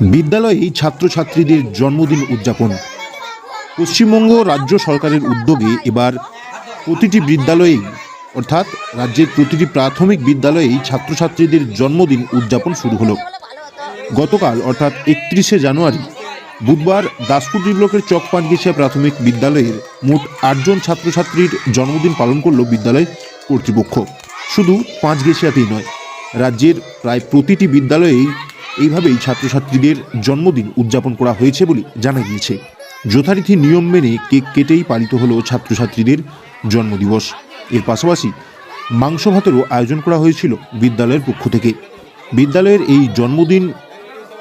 বিদ্যালয়ে ছাত্রছাত্রীদের জন্মদিন উদযাপন। পশ্চিমবঙ্গ রাজ্য সরকারের উদ্যোগে এবার প্রতিটি বিদ্যালয়েই, অর্থাৎ রাজ্যের প্রতিটি প্রাথমিক বিদ্যালয়েই ছাত্রছাত্রীদের জন্মদিন উদযাপন শুরু হলো। গতকাল, অর্থাৎ একত্রিশে জানুয়ারি, বুধবার দাসপুর ব্লকের চকপাটগেছিয়া প্রাথমিক বিদ্যালয়ের মোট আটজন ছাত্রছাত্রীর জন্মদিন পালন করল বিদ্যালয় কর্তৃপক্ষ। শুধু পাঁচগেছিয়াতেই নয়, রাজ্যের প্রায় প্রতিটি বিদ্যালয়েই এইভাবেই ছাত্রছাত্রীদের জন্মদিন উদযাপন করা হয়েছে বলে জানা গিয়েছে। যথারীতি নিয়ম মেনে কেক কেটেই পালিত হলো ছাত্রছাত্রীদের জন্মদিবস। এর পাশাপাশি মাংস ভাতেরও আয়োজন করা হয়েছিল বিদ্যালয়ের পক্ষ থেকে। বিদ্যালয়ের এই জন্মদিন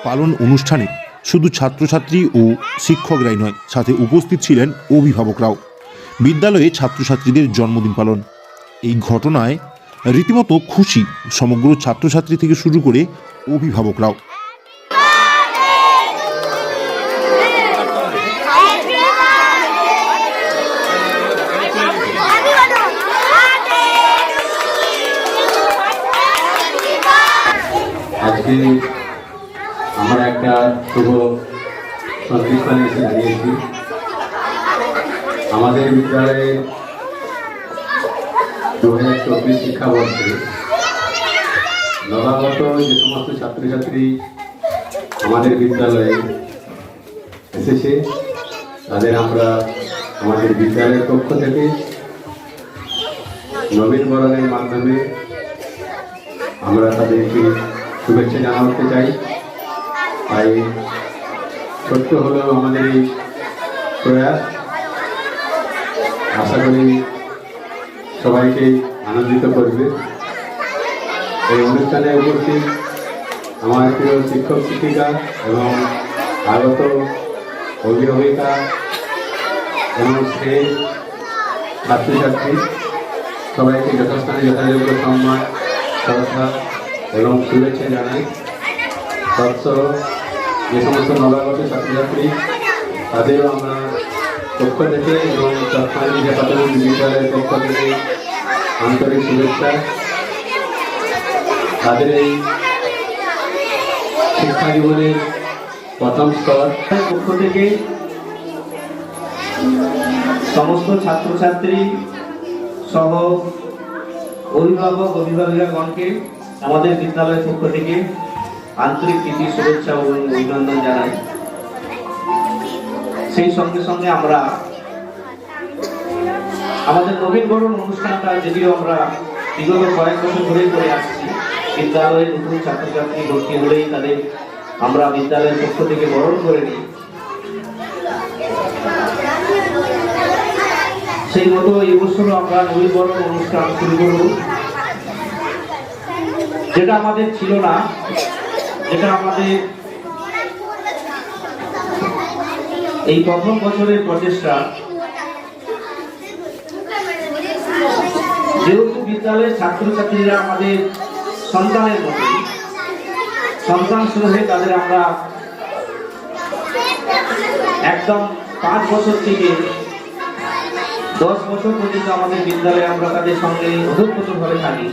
পালন অনুষ্ঠানে শুধু ছাত্রছাত্রী ও শিক্ষকরাই নয়, সাথে উপস্থিত ছিলেন অভিভাবকরাও। বিদ্যালয়ে ছাত্রছাত্রীদের জন্মদিন পালন। এই ঘটনায় রীতিমতো খুশি সমগ্র ছাত্রছাত্রী থেকে শুরু করে অভিভাবকরাও। আজকে আমরা একটা শুভ সন্ধিস্থানে এসে দাঁড়িয়েছি। আমাদের বিদ্যালয়ে দু হাজার চব্বিশ শিক্ষাবর্ষে নবাগত যে সমস্ত ছাত্রছাত্রী আমাদের বিদ্যালয়ে এসেছে। তাদের আমরা আমাদের বিদ্যালয়ের পক্ষ থেকে নবীনবরণের মাধ্যমে আমরা তাদেরকে শুভেচ্ছা জানাতে চাই। তাই ছোট্ট হলেও আমাদের এই প্রয়াস। আশা করি সবাইকে আনন্দিত করবে। এই অনুষ্ঠানে উপস্থিত আমার প্রিয় শিক্ষক শিক্ষিকা এবং আগত অভিভাবিকা এবং সে ছাত্রছাত্রী, সবাইকে যথাস্থানে যথাযোগ্য সম্মান, শ্রদ্ধা এবং শুভেচ্ছা জানাই। তৎসহ যে সমস্ত নবাগত ছাত্রছাত্রী, তাদেরও আমরা পক্ষ থেকে এবং চট্টগ্রাম প্রাথমিক বিদ্যালয়ের পক্ষ থেকে আন্তরিক শুভেচ্ছা তাদের এই শিক্ষা জীবনের প্রথম স্তর। পক্ষ থেকে সমস্ত ছাত্রছাত্রী সহ অভিভাবক, অভিভাবিকাগণকে আমাদের বিদ্যালয়ের পক্ষ থেকে আন্তরিক প্রীতি, শুভেচ্ছা এবং অভিনন্দন জানাই। সেই সঙ্গে সঙ্গে আমরা আমাদের নবীন বরণ অনুষ্ঠানটা, যদিও আমরা বিগত কয়েক বছর ধরেই করে আসছি বিদ্যালয়ে নতুন ছাত্রছাত্রী ভর্তি হলেই তাদের আমরা বিদ্যালয়ের পক্ষ থেকে বরণ করে নিই। সেই মতো এবছরও আমরা নবীকরণ অনুষ্ঠান শুরু করব। যেটা আমাদের ছিল না, যেটা আমাদের এই প্রথম বছরের প্রচেষ্টা, যেহেতু বিদ্যালয়ের ছাত্রছাত্রীরা আমাদের সন্তানের মতো। সন্তান শুরু হয়ে তাদের আমরা একদম পাঁচ বছর থেকে দশ বছর পর্যন্ত আমাদের বিদ্যালয়ে আমরা তাদের সঙ্গে ওতপ্রোতভাবে থাকি।